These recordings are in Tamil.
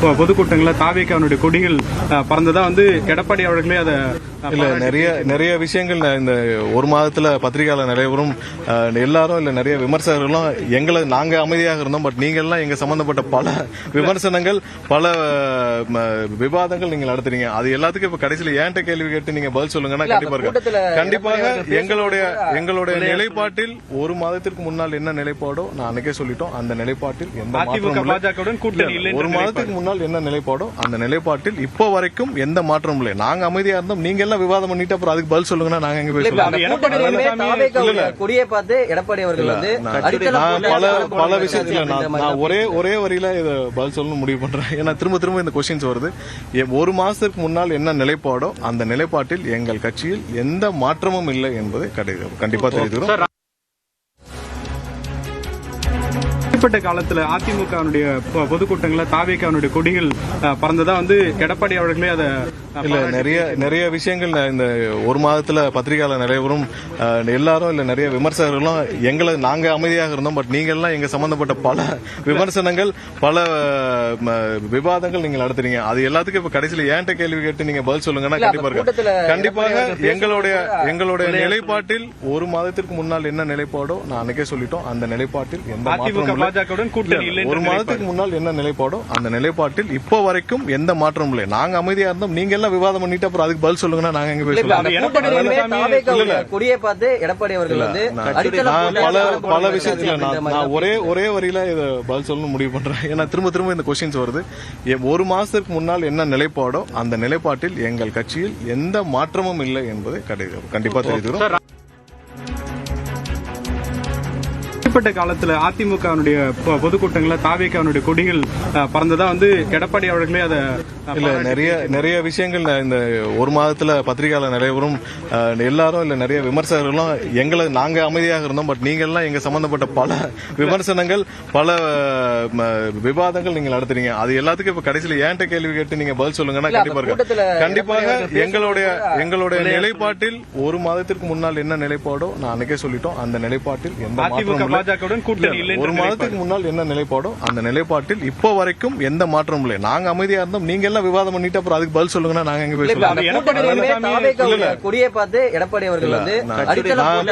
பொதுக்கூட்டங்களில் பொதுக்கூட்டங்கள்ல தாவேக்கானுடைய கொடிகள் பறந்ததா வந்து எடப்பாடி அவர்களே அதை இல்ல நிறைய நிறைய விஷயங்கள் இந்த ஒரு மாதத்துல பத்திரிகையாளர் நிறையவரும் எல்லாரும் இல்ல நிறைய விமர்சகர்களும் எங்களை நாங்க அமைதியாக இருந்தோம் பட் நீங்க எல்லாம் எங்க சம்பந்தப்பட்ட பல விமர்சனங்கள் பல விவாதங்கள் நீங்க நடத்துறீங்க. அது எல்லாத்துக்கும் இப்ப கடைசியில ஏன்ட்ட கேள்வி கேட்டு நீங்க பதில் சொல்லுங்கன்னா கண்டிப்பா இருக்கு கண்டிப்பாக எங்களுடைய எங்களுடைய நிலைப்பாட்டில் ஒரு மாதத்திற்கு முன்னால் என்ன நிலைப்பாடோ நான் அன்னைக்கே சொல்லிட்டோம். அந்த நிலைப்பாட்டில் எந்த ஒரு மாதத்துக்கு முன்னால் என்ன நிலைப்பாடோ அந்த நிலைப்பாட்டில் இப்போ வரைக்கும் எந்த மாற்றமும் இல்லை. நாங்க அமைதியா இருந்தோம் நீங்க எல்லாம் விவாதம் பண்ணிட்டு அப்புறம் அதுக்கு பதில் சொல்லுங்கன்னா நாங்க எங்க இல்ல. கொடியை பார்த்து எடப்பாடி அவர்கள் வந்து பல பல விஷயத்துல நான் ஒரே ஒரே வரியில இதை பதில் சொல்லணும்னு முடிவு பண்றேன். ஏன்னா திரும்ப திரும்ப இந்த கொஸ்டின்ஸ் வருது. ஒரு மாசத்துக்கு முன்னால் என்ன நிலைப்பாடோ அந்த நிலைப்பாட்டில் எங்கள் கட்சியில் எந்த மாற்றமும் இல்லை என்பதை கடை- கண்டிப்பா தெரிவிக்கிறோம் இடைப்பட்ட காலத்துல அதிமுகனுடைய பொ- பொதுக்கூட்டங்கள்ல தாவேக்கானுடைய கொடிகள் பறந்ததா வந்து எடப்பாடி அவர்களே அதை இல்ல நிறைய நிறைய விஷயங்கள் இந்த ஒரு மாதத்துல பத்திரிகையாளர் நிறையவரும் எல்லாரும் இல்ல நிறைய விமர்சகர்களும் எங்களை நாங்க அமைதியாக இருந்தோம் பட் நீங்க எல்லாம் எங்க சம்பந்தப்பட்ட பல விமர்சனங்கள் பல விவாதங்கள் நீங்க நடத்துறீங்க அது எல்லாத்துக்கும் இப்ப கடைசியில ஏன்ட்ட கேள்வி கேட்டு நீங்க பதில் சொல்லுங்கன்னா கண்டிப்பா கண்டிப்பாக எங்களுடைய எங்களுடைய நிலைப்பாட்டில் ஒரு மாதத்திற்கு முன்னால் என்ன நிலைப்பாடோ நான் அன்னைக்கே சொல்லிட்டோம். அந்த நிலைப்பாட்டில் எந்த அதிமுக மாற்றமும் இல்லை. பாஜகவுடன் கூட்டணி இல்லை ஒரு மாதத்துக்கு முன்னால் என்ன நிலைப்பாடோ அந்த நிலைப்பாட்டில் இப்போ வரைக்கும் எந்த மாற்றமும் இல்லை. நாங்க அமைதியா இருந்தோம். நீங்க எல்லாம் விவாதம் பண்ணிட்டு அப்புறம் அதுக்கு பதில் சொல்லுங்கன்னா நாங்க எங்க கொடியை பார்த்து எடப்பாடி அவர்கள் வந்து பல பல விஷயத்துல நான் ஒரே ஒரே வரியில இதை பதில் சொல்லணும்னு முடிவு பண்றேன். ஏன்னா திரும்ப திரும்ப இந்த கொஸ்டின்ஸ் வருது. ஒரு மாசத்துக்கு முன்னால் என்ன நிலைப்பாடோ அந்த நிலைப்பாட்டில் எங்கள் கட்சியில் எந்த மாற்றமும் இல்லை என்பதை கண்டிப்பா தெரிவிக்கிறோம் இடைப்பட்ட காலத்துல அதிமுகனுடைய பொதுக்கூட்டங்கள்ல தாவேக்கானுடைய கொடிகள் பறந்ததா வந்து எடப்பாடி அவர்களே அதை இல்ல நிறைய நிறைய விஷயங்கள் இந்த ஒரு மாதத்துல பத்திரிகையாளர் நிறையவரும் அஹ், எல்லாரும் இல்ல நிறைய விமர்சகர்களும் எங்களை நாங்க அமைதியாக இருந்தோம் பட் நீங்க எல்லாம் எங்க சம்பந்தப்பட்ட பல விமர்சனங்கள் பல விவாதங்கள் நீங்க நடத்துறீங்க. அது எல்லாத்துக்கும் இப்ப கடைசியில ஏன்ட்ட கேள்வி கேட்டு நீங்க பதில் சொல்லுங்கன்னா கண்டிப்பா கண்டிப்பாக எங்களுடைய எங்களுடைய நிலைப்பாட்டில் ஒரு மாதத்திற்கு முன்னால் என்ன நிலைப்பாடோ நான் அன்னைக்கே சொல்லிட்டோம். அந்த நிலைப்பாட்டில் எந்த மாற்றமும் இல்லை. பாஜகவுடன் கூட்டணி இல்லை ஒரு மாதத்துக்கு முன்னால் என்ன நிலைப்பாடோ அந்த நிலைப்பாட்டில் இப்போ வரைக்கும் எந்த மாற்றமும் இல்லை. நாங்க அமைதியா இருந்தோம். நீங்க எல்லாம் விவாதம் பண்ணிட்டு அப்புறம் அதுக்கு பதில் சொல்லுங்கன்னா நாங்க எங்க தாவேக்காவுடைய கொடியை பார்த்து எடப்பாடி அவர்கள் வந்து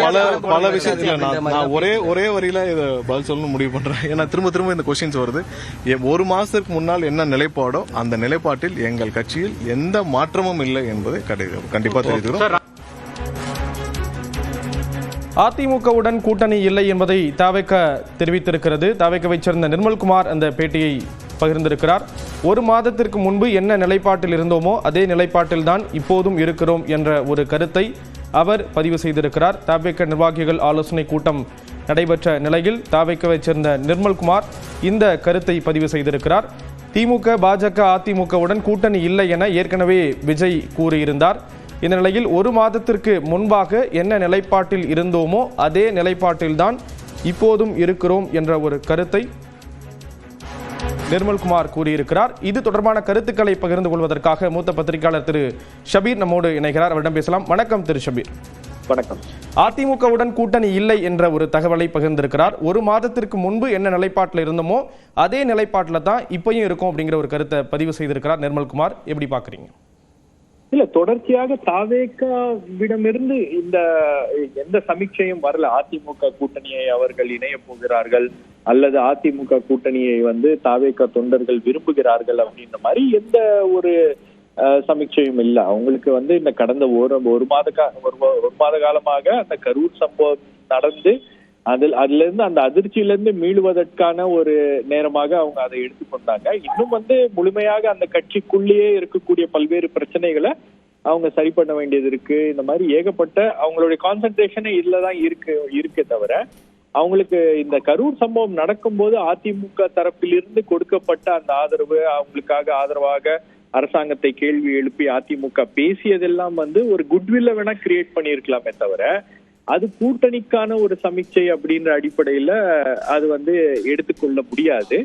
பல பல விஷயத்துல நான் ஒரே ஒரே வரியில இதை பதில் சொல்லணும்னு முடிவு பண்றேன். ஏன்னா திரும்ப திரும்ப இந்த கொஸ்டின்ஸ் வருது. ஒரு மாசத்துக்கு முன்னால் என்ன நிலைப்பாடோ அந்த நிலைப்பாட்டில் எங்கள் கட்சியில் எந்த மாற்றமும் இல்லை என்பதை கடை- கண்டிப்பா தெரிவிக்கிறோம். அதிமுகவுடன் கூட்டணி இல்லை என்பதை தாவேக்க தெரிவித்திருக்கிறது. தாவேக்கவை சேர்ந்த நிர்மல்குமார் அந்த பேட்டியை பகிர்ந்திருக்கிறார். ஒரு மாதத்திற்கு முன்பு என்ன நிலைப்பாட்டில் இருந்தோமோ அதே நிலைப்பாட்டில்தான் இப்போதும் இருக்கிறோம் என்ற ஒரு கருத்தை அவர் பதிவு செய்திருக்கிறார். தாவேக்க நிர்வாகிகள் ஆலோசனை கூட்டம் நடைபெற்ற நிலையில் தாவேக்கவை சேர்ந்த நிர்மல்குமார் இந்த கருத்தை பதிவு செய்திருக்கிறார். திமுக பாஜக அதிமுகவுடன் கூட்டணி இல்லை என ஏற்கனவே விஜய் கூறியிருந்தார். இந்த நிலையில் ஒரு மாதத்திற்கு முன்பாக என்ன நிலைப்பாட்டில் இருந்தோமோ அதே நிலைப்பாட்டில்தான் இப்போதும் இருக்கிறோம் என்ற ஒரு கருத்தை நிர்மல்குமார் கூறியிருக்கிறார். இது தொடர்பான கருத்துக்களை பகிர்ந்து கொள்வதற்காக மூத்த பத்திரிகையாளர் திரு ஷபீர் நம்மோடு இணைகிறார். அவரிடம் பேசலாம். வணக்கம் திரு ஷபீர். வணக்கம். அதிமுகவுடன் கூட்டணி இல்லை என்ற ஒரு தகவலை பகிர்ந்திருக்கிறார். ஒரு மாதத்திற்கு முன்பு என்ன நிலைப்பாட்டில் இருந்தோமோ அதே நிலைப்பாட்டில் தான் இப்பயும் இருக்கும் அப்படிங்கிற ஒரு கருத்தை பதிவு செய்திருக்கிறார் நிர்மல்குமார். எப்படி பார்க்குறீங்க? இல்ல தொடர்ச்சியாக தாவேக்காவிடமிருந்து இந்த எந்த சமீட்சையும் வரல. அதிமுக கூட்டணியை அவர்கள் இணைய போகிறார்கள். அல்லது அதிமுக கூட்டணியை வந்து தாவேக்கா தொண்டர்கள் விரும்புகிறார்கள் அப்படின்ற மாதிரி எந்த ஒரு சமீட்சையும் இல்ல. அவங்களுக்கு வந்து இந்த கடந்த ஒரு ஒரு மாத ஒரு ஒரு மாத காலமாக அந்த கரூர் சம்பவம் நடந்து அதில் அதுல இருந்து அந்த அதிர்ச்சியில இருந்து மீளுவதற்கான ஒரு நேரமாக அவங்க அதை எடுத்துக்கொண்டாங்க இன்னும் வந்து முழுமையாக அந்த கட்சிக்குள்ளேயே இருக்கக்கூடிய பல்வேறு பிரச்சனைகளை அவங்க சரி பண்ண வேண்டியது இருக்கு. இந்த மாதிரி ஏகப்பட்ட அவங்களுடைய கான்சென்ட்ரேஷனே இதுலதான் இருக்கு இருக்கே தவிர அவங்களுக்கு இந்த கரூர் சம்பவம் நடக்கும்போது அதிமுக தரப்பிலிருந்து கொடுக்கப்பட்ட அந்த ஆதரவு அவங்களுக்காக ஆதரவாக அரசாங்கத்தை கேள்வி எழுப்பி அதிமுக பேசியதெல்லாம் வந்து ஒரு குட்வில்ல வேணா கிரியேட் பண்ணியிருக்கலாமே தவிர அது கூட்டணிக்கான ஒரு சமீட்சை அப்படின்ற அடிப்படையில அது வந்து எடுத்துக்கொள்ள முடியாது.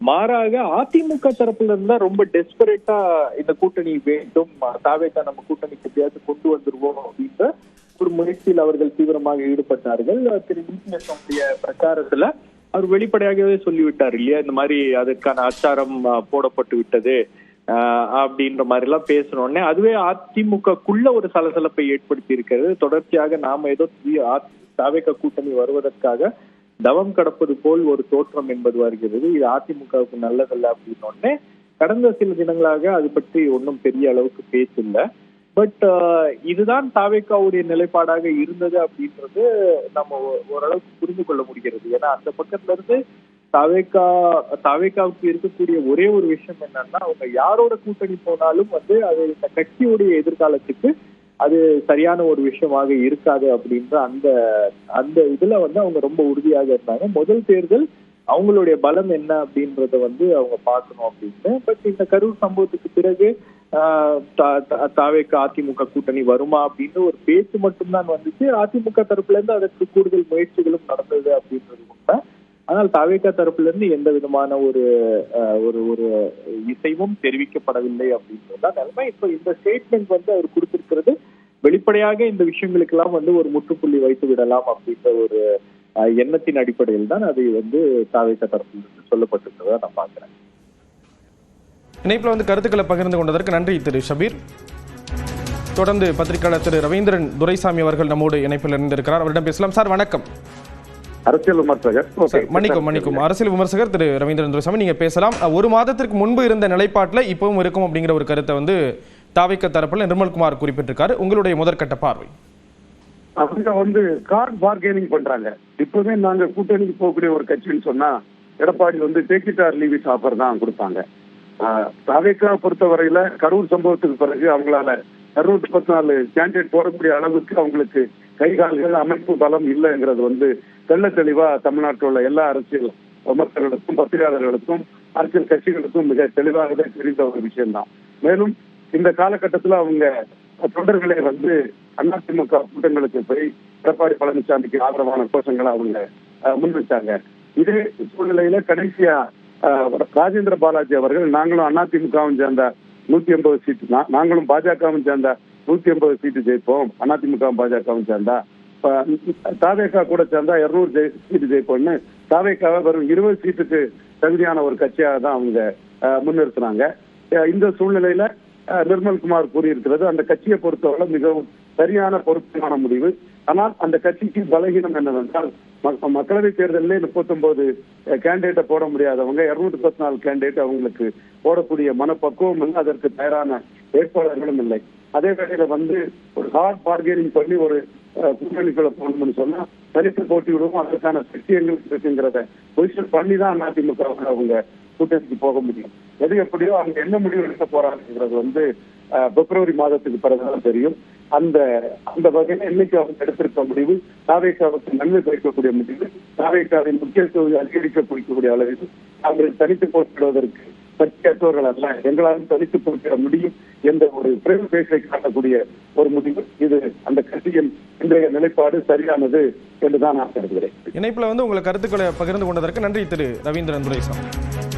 மாறாக அதிமுக தரப்புல இருந்தா ரொம்ப டெஸ்பரேட்டா இந்த கூட்டணி வேண்டும். தாவேக்கா நம்ம கூட்டணிக்கு எப்படியாவது கொண்டு வந்துருவோம் அப்படின்ற ஒரு முயற்சியில் அவர்கள் தீவிரமாக ஈடுபட்டார்கள். திரு இபிஎஸ் பிரச்சாரத்துல அவர் வெளிப்படையாகவே சொல்லிவிட்டார் இல்லையா? இந்த மாதிரி அதற்கான அச்சாரம் போடப்பட்டு விட்டது அப்படின்ற மாதிரி எல்லாம் அதுவே அதிமுகக்குள்ள ஒரு சலசலப்பை ஏற்படுத்தி இருக்கிறது தொடர்ச்சியாக நாம ஏதோ தாவேக கூட்டணி வருவதற்காக தவம் கடப்பது போல் ஒரு தோற்றம் என்பது வருகிறது. இது அதிமுகவுக்கு நல்லதல்ல அப்படின்னு உடனே கடந்த சில தினங்களாக அது பற்றி ஒன்றும் பெரிய அளவுக்கு பேச்சு இல்லை பட் இதுதான் தாவேக்காவுடைய நிலைப்பாடாக இருந்தது அப்படின்றது நம்ம ஓரளவுக்கு புரிந்து கொள்ள முடிகிறது. ஏன்னா அந்த பக்கத்துல இருந்து தவேக்கா தவேக்காவுக்கு இருக்கக்கூடிய ஒரே ஒரு விஷயம் என்னன்னா அவங்க யாரோட கூட்டணி போனாலும் வந்து அது இந்த கட்சியுடைய எதிர்காலத்துக்கு அது சரியான ஒரு விஷயமாக இருக்காது அப்படின்ற அந்த அந்த இதுல வந்து அவங்க ரொம்ப உறுதியாக இருந்தாங்க. முதல் தேர்தல் அவங்களுடைய பலம் என்ன அப்படின்றத வந்து அவங்க பார்க்கணும் அப்படின்னு. பட் இந்த கரூர் சம்பவத்துக்கு பிறகு தா- தா- தாவேக்கு அதிமுக கூட்டணி வருமா அப்படின்னு ஒரு பேச்சு மட்டும்தான் வந்துச்சு. அதிமுக தரப்புல இருந்து அதற்கு கூடுதல் முயற்சிகளும் நடந்தது அப்படின்றது உண்மை ஆனால் தாவேக்கா தரப்புல இருந்து எந்த விதமான ஒரு ஆஹ், ஒரு ஒரு இசைவும் தெரிவிக்கப்படவில்லை அப்படின்றதுதான் நிலைமை. இப்ப இந்த ஸ்டேட்மெண்ட் வந்து அவர் கொடுத்திருக்கிறது வெளிப்படையாக இந்த விஷயங்களுக்கெல்லாம் வந்து ஒரு முற்றுப்புள்ளி வைத்து விடலாம் அப்படின்ற ஒரு எண்ணத்தின் அடிப்படையில் தான் அது வந்து தாவேக்கா தரப்பிலிருந்து சொல்லப்பட்டிருக்கிறதா நான் பாக்குறேன் இணைப்பில் வந்து கருத்துக்களை பகிர்ந்து கொண்டதற்கு நன்றி திரு ஷபீர். தொடர்ந்து பத்திரிகையாளர் திரு ரவீந்திரன் துரைசாமி அவர்கள் நம்மோடு இணைப்பில் இருந்திருக்கிறார் அவரிடம் பேசலாம். சார் வணக்கம். அரசியல் விமர்சகர். மன்னிக்கும் மன்னிக்கும். அரசியல் விமர்சகர் திரு ரவீந்திரன் துரைசாமி நீங்க பேசலாம். ஒரு மாதத்திற்கு முன்பு இருந்த நிலைப்பாட்டில் இப்பவும் இருக்கும் அப்படிங்கிற ஒரு கருத்தை வந்து தாவிக்க தரப்பில் நிர்மல்குமார் குறிப்பிட்டிருக்காரு. உங்களுடைய முதற்கட்ட பார்வை. அவங்க வந்து கார்டு பார்கெனிங் பண்றாங்க. இப்பவே நாங்க கூட்டணிக்கு போகக்கூடிய ஒரு கட்சின்னு சொன்னா எடப்பாடி வந்து take it or leave it offer தான் கொடுப்பாங்க. தாவேக்கா பொறுத்தவரையில கரூர் சம்பவத்துக்கு பிறகு அவங்களால இருநூத்தி பத்து நாலு கேண்டிடேட் போடக்கூடிய அளவுக்கு அவங்களுக்கு கை கால்கள் அமைப்பு பலம் இல்லைங்கிறது வந்து தெள்ள தெளிவா தமிழ்நாட்டில் உள்ள எல்லா அரசியல் விமர்சகர்களுக்கும் பத்திரிகையாளர்களுக்கும் அரசியல் கட்சிகளுக்கும் மிக தெளிவாகவே தெரிந்த ஒரு விஷயம்தான். மேலும் இந்த காலகட்டத்தில் அவங்க தொண்டர்களை வந்து அதிமுக கூட்டங்களுக்கு போய் எடப்பாடி பழனிசாமிக்கு ஆதரவான கோஷங்களை அவங்க முன்வைச்சாங்க. இதே சூழ்நிலையில கடைசியா ராஜேந்திர பாலாஜி அவர்கள் நாங்களும் அதிமுகவும் சேர்ந்த நூத்தி எண்பது சீட்டு தான் நாங்களும் பாஜகவும் சேர்ந்த நூத்தி எண்பது சீட்டு ஜெயிப்போம். அதிமுக பாஜகவும் சேர்ந்தா. தாவேக்கா கூட சேர்ந்தா இருநூறு சீட்டு ஜெயிப்போம்னு தாவேக்காவை வெறும் இருபது சீட்டுக்கு தகுதியான ஒரு கட்சியாக தான் அவங்க முன்னிறுத்தினாங்க. இந்த சூழ்நிலையில நிர்மல்குமார் கூறியிருக்கிறது அந்த கட்சியை பொறுத்தவரை மிகவும் சரியான பொருத்தமான முடிவு. ஆனால் அந்த கட்சிக்கு பலகீனம் என்னவென்றால் மக்களவை தேர்தலில் முப்பத்தி ஒன்பது கேண்டிடேட்டை போட முடியாதவங்க இருநூத்தி பத்து நாலு கேண்டிடேட் அவங்களுக்கு போடக்கூடிய மனப்பக்குவம் இல்லை அதற்கு தயாரான வேட்பாளர்களும் இல்லை. அதே வேளையில வந்து ஒரு ஹார்ட் பார்கெனிங் பண்ணி ஒரு கூட்டணிக்குள்ள போகணும்னு சொன்னா தனித்து போட்டி விடுவோம் அதற்கான சக்தி எங்களுக்கு இருக்குங்கிறத பொசிஷன் பண்ணி தான் அதிமுக அவங்க கூட்டணிக்கு போக முடியும். எது எப்படியோ அவங்க என்ன முடிவு எடுக்க போறாங்கிறது வந்து பிப்ரவரி மாதத்துக்கு பிறகுதான் தெரியும். அந்த அந்த வகையில இன்னைக்கு அவங்க எடுத்திருக்க முடிவு நாவேக்காவுக்கு நன்மை குறைக்கக்கூடிய முடிவு நாவேக்காவின் முக்கியத்துவம் அதிகரிக்க குறிக்கக்கூடிய அளவில் அவர்கள் தனித்து போட்டியிடுவதற்கு பற்றியற்றவர்கள் அல்ல. எங்களாலும் தனித்து போட்டியிட முடியும் என்ற ஒரு பிரேம பேச்சை காட்டக்கூடிய ஒரு முடிவு. இது அந்த கட்சியின் இன்றைய நிலைப்பாடு சரியானது என்றுதான் நான் கருதுகிறேன். இணைப்புல வந்து உங்கள் கருத்துக்களை பகிர்ந்து கொண்டதற்கு நன்றி திரு ரவீந்திரன் துரைசாமி.